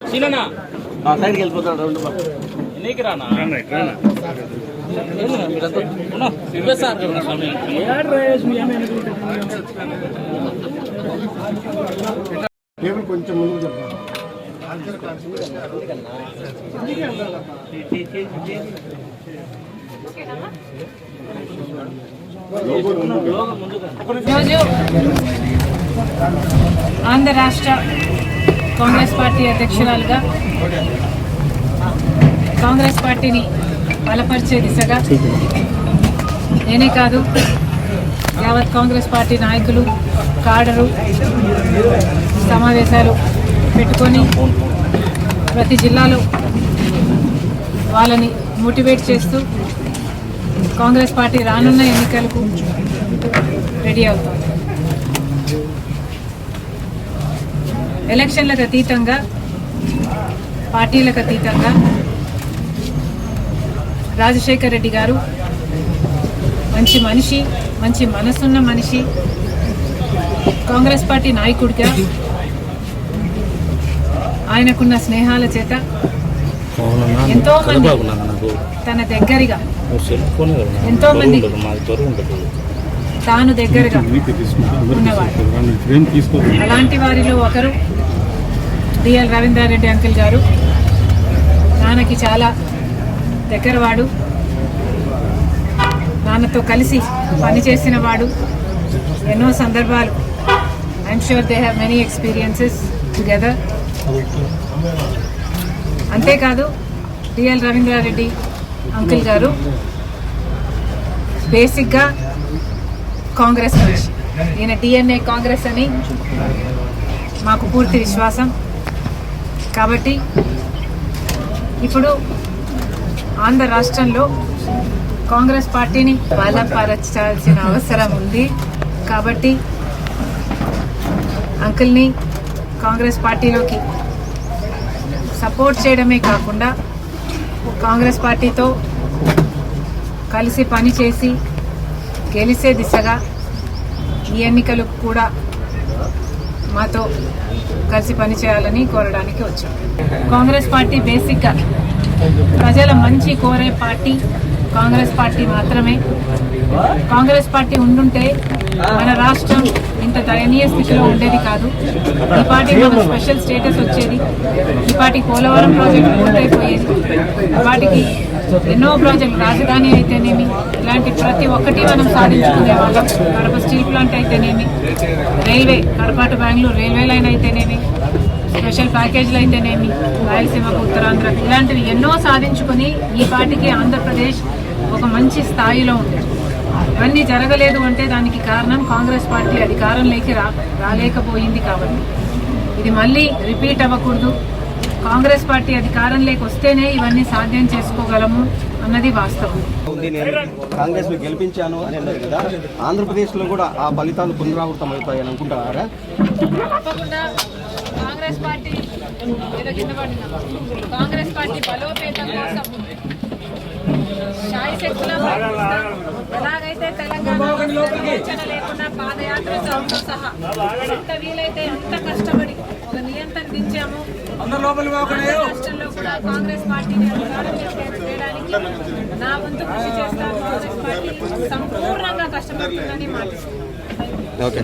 సీనన్నా ఆ సైడ్కి వెళ్ళిపోతాడు రెండు. నీకు రానా. టేబుల్ కొంచెం ముందుకు చెప్పండి ఈరోజు ఆంధ్ర రాష్ట్ర కాంగ్రెస్ పార్టీ అధ్యక్షురాలుగా కాంగ్రెస్ పార్టీని బలపరిచే దిశగా నేనే కాదు యావత్ కాంగ్రెస్ పార్టీ నాయకులు కాడరు సమావేశాలు పెట్టుకొని ప్రతి జిల్లాలో వాళ్ళని మోటివేట్ చేస్తూ కాంగ్రెస్ పార్టీ రానున్న ఎన్నికలకు రెడీ అవుతాం. ఎలక్షన్లకు అతీతంగా పార్టీలకు అతీతంగా రాజశేఖర్ రెడ్డి గారు మంచి మనిషి మంచి మనసున్న మనిషి కాంగ్రెస్ పార్టీ నాయకుడిగా ఆయనకున్న స్నేహాల చేత ఎంతో మంది తన దగ్గరగా ఎంతో మంది తాను దగ్గరగా ఉన్నవాడు అలాంటి వారిలో ఒకరు డిఎల్ రవీంద్రారెడ్డి అంకుల్ గారు. నాన్నకి చాలా దగ్గరవాడు. నాన్నతో కలిసి పనిచేసిన వాడు. ఎన్నో సందర్భాలు. I'm sure they have many experiences together అంతేకాదు డిఎల్ రవీంద్రారెడ్డి అంకుల్ గారు బేసిక్గా కాంగ్రెస్ మనిషి. ఈయన డిఎన్ఏ కాంగ్రెస్ అని మాకు పూర్తి విశ్వాసం. కాబట్టి ఇప్పుడు ఆంధ్ర రాష్ట్రంలో కాంగ్రెస్ పార్టీని బలపరచాల్సిన అవసరం ఉంది. కాబట్టి అంకుల్ని కాంగ్రెస్ పార్టీలోకి సపోర్ట్ చేయడమే కాకుండా కాంగ్రెస్ పార్టీతో కలిసి పనిచేసి గెలిసే దిశగా ఈ ఎన్నికలు కూడా మాతో కలిసి పనిచేయాలని కోరడానికి వచ్చాం. కాంగ్రెస్ పార్టీ బేసిక్గా ప్రజల మంచి కోరే పార్టీ కాంగ్రెస్ పార్టీ మాత్రమే. కాంగ్రెస్ పార్టీ ఉండుంటే మన రాష్ట్రం ఇంత దయనీయ స్థితిలో ఉండేది కాదు. ఈ పార్టీ మన స్పెషల్ స్టేటస్ వచ్చేది. ఈ పార్టీ పోలవరం ప్రాజెక్టు పూర్తయిపోయేది. ఈ పార్టీకి ఎన్నో ప్రాజెక్టులు రాజధాని అయితేనేమి ఇలాంటి ప్రతి ఒక్కటి మనం సాధించుకునే వాళ్ళం. కడప స్టీల్ ప్లాంట్ అయితేనేమి రైల్వే కడపాటు బెంగళూరు రైల్వే లైన్ అయితేనేమి స్పెషల్ ప్యాకేజీలు అయితేనేమి రాయలసీమకు ఉత్తరాంధ్ర ఇలాంటివి ఎన్నో సాధించుకొని ఈ పార్టీకి ఆంధ్రప్రదేశ్ ఒక మంచి స్థాయిలో ఉంది. ఇవన్నీ జరగలేదు అంటే దానికి కారణం కాంగ్రెస్ పార్టీ అధికారంలోకి రా రాలేకపోయింది కాబట్టి. ఇది మళ్ళీ రిపీట్ అవ్వకూడదు. కాంగ్రెస్ పార్టీ అధికారంలోకి వస్తేనే ఇవన్నీ సాధ్యం చేసుకోగలము అన్నది వాస్తవం. కాంగ్రెస్ గెలిపించాను అని అన్నారు కదా. ఆంధ్రప్రదేశ్లో కూడా ఆ ఫలితాలు పునరావృతం అనుకుంటున్నారా? కాంగ్రెస్ పార్టీ ఏదో కింద పడినా కాంగ్రెస్ పార్టీ బలోపేతం కోసం శాయశక్తులా ప్రయత్నిస్తాం. ఎలాగైతే తెలంగాణలో విమోచన లేకుండా పాదయాత్ర సహా ఎంత వీలైతే అంత కష్టపడి ఒక నియంత్రణ దించాము. రాష్ట్రంలో కూడా కాంగ్రెస్ పార్టీని అధికారంలోకి తేడానికి నా వంతు కృషి చేస్తాను కాంగ్రెస్ పార్టీ సంపూర్ణంగా కష్టపడుతుందని మాటిస్తున్నాను. ఓకే.